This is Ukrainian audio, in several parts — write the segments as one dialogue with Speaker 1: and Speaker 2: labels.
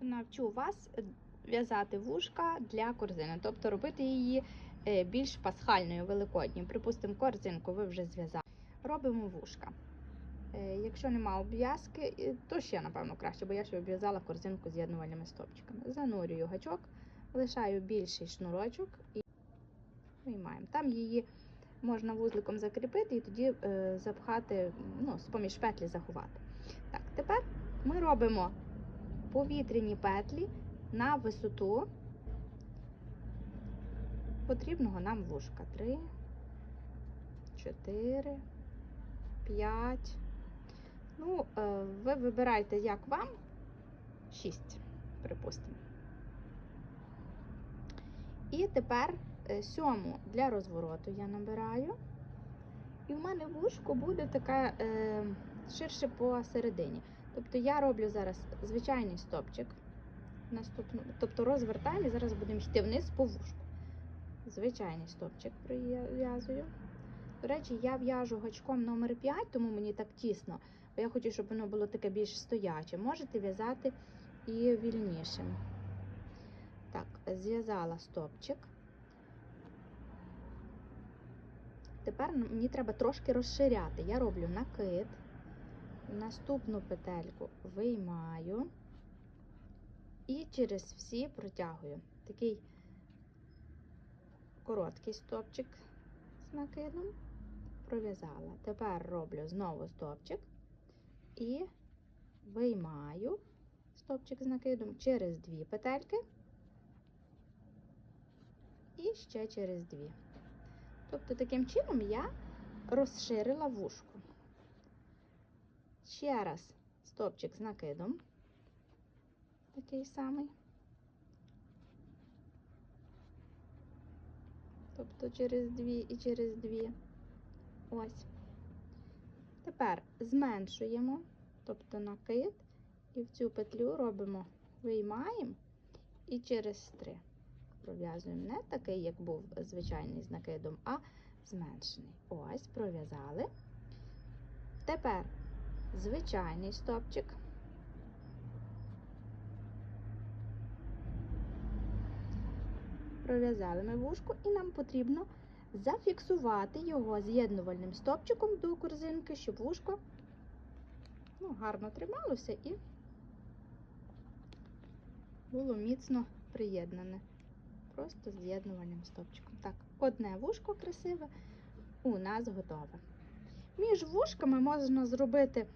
Speaker 1: навчу вас е, в'язати вушка для корзини, тобто робити її е, більш пасхальною, великодньою. Припустимо, корзинку ви вже зв'язали. Робимо вушка. Е, Якщо нема обв'язки, то ще, напевно, краще, бо я ще обв'язала корзинку з'єднувальними стопчиками. Занурюю гачок, лишаю більший шнурочок і виймаємо. Там її можна вузликом закріпити і тоді запхати, ну, з-поміж петлі заховати. Так, тепер ми робимо повітряні петлі на висоту потрібного нам вушка. Три, чотири, п'ять. Ну, е, ви вибирайте, як вам. Шість, припустимо. І тепер е, сьому для розвороту я набираю. І в мене вушко буде таке е, ширше посередині. Тобто я роблю зараз звичайний стопчик. Наступну, тобто розвертаємо і зараз будемо йти вниз по вушку. Звичайний стопчик прив'язую. До речі, я в'яжу гачком номер 5, тому мені так тісно. Бо я хочу, щоб воно було таке більш стояче. Можете в'язати і вільнішим. Так, зв'язала стопчик. Тепер мені треба трошки розширяти. Я роблю накид, наступну петельку виймаю і через всі протягую. Такий короткий стопчик з накидом пров'язала. Тепер роблю знову стопчик і виймаю стопчик з накидом через дві петельки і ще через дві. Тобто, таким чином я розширила вушку. Ще раз стопчик з накидом, такий самий. Тобто через дві і через дві. Ось. Тепер зменшуємо, тобто накид, і в цю петлю робимо, виймаємо і через три пров'язуємо не такий, як був звичайний з накидом, а зменшений. Ось, пров'язали. Тепер звичайний стопчик. Пров'язали ми вушку, і нам потрібно зафіксувати його з'єднувальним стопчиком до корзинки, щоб вушко ну, гарно трималося і було міцно приєднане просто з'єднувальним стопчиком. Так, одне вушко красиве у нас готове. Між вушками можна зробити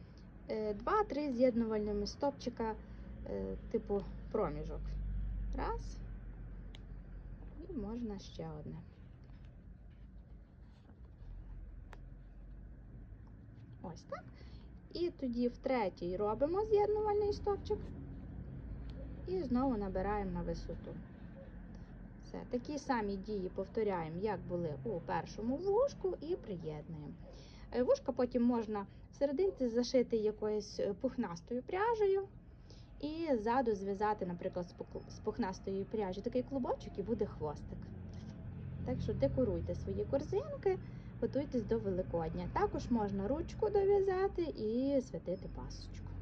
Speaker 1: 2-3 з'єднувальними стопчика, е, типу проміжок. Раз. І можна ще одне. Ось так. І тоді в третій робимо з'єднувальний стопчик. І знову набираємо на висоту. Все, такі самі дії повторяємо, як були у першому вушку, і приєднуємо. Е, Вушка потім можна всерединці зашити якоюсь е, пухнастою пряжею. І ззаду зв'язати, наприклад, з пухнастої пряжі такий клубочок і буде хвостик. Так що декоруйте свої корзинки, готуйтесь до Великодня. Також можна ручку дов'язати і святити пасочку.